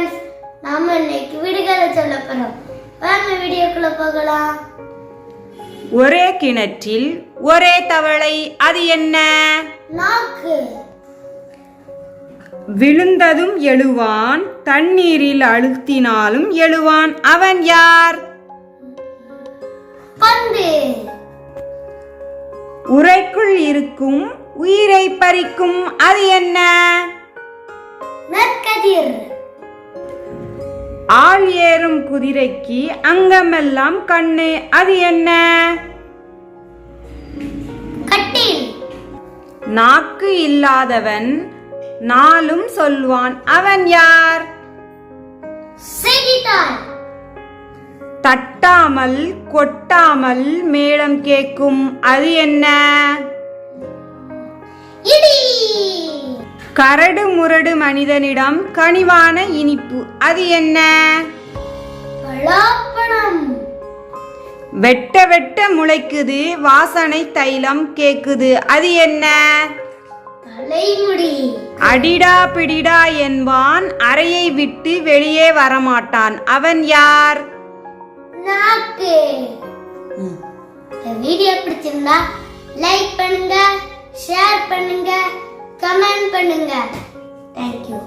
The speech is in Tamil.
ஃப்ரெண்ட்ஸ் நாம இன்னைக்கு விடுகதை சொல்ல போறோம். வாங்க வீடியோக்குள்ள போகலாம். ஒரே கிணற்றில் ஒரே தவளை அது என்ன? நாக்கு. விழுந்ததும் எழுவான் தண்ணீரில் அழுத்தினாலும் எழுவான். அவன் யார்? பந்து. உரைக்குள் இருக்கும் உயிரை பறிக்கும் அது என்ன? நற்கதிர். ஆள் ஏறும் குதிரைக்கு அங்கமெல்லாம் கண்ணு அது என்ன? நாக்கு இல்லாதவன் நாளும் சொல்வான் அவன் யார்? தட்டாமல் கொட்டாமல் மேளம் கேட்கும் அது என்ன? கரடு முரடு மனிதனிடம் கனிவான இனிப்பு. அது என்ன? வெட்ட வெட்ட முளைக்குது வாசனை தைலம் கேக்குது. அது என்ன? அடிடா பிடிடா என்பான் அறையை விட்டு வெளியே வரமாட்டான். அவன் யார்? வீடியோ பிடிச்சிருந்தா லைக் பண்ணுங்க. ஷேர் பண்ணுங்க கமெண்ட் பண்ணுங்க தேங்க்யூ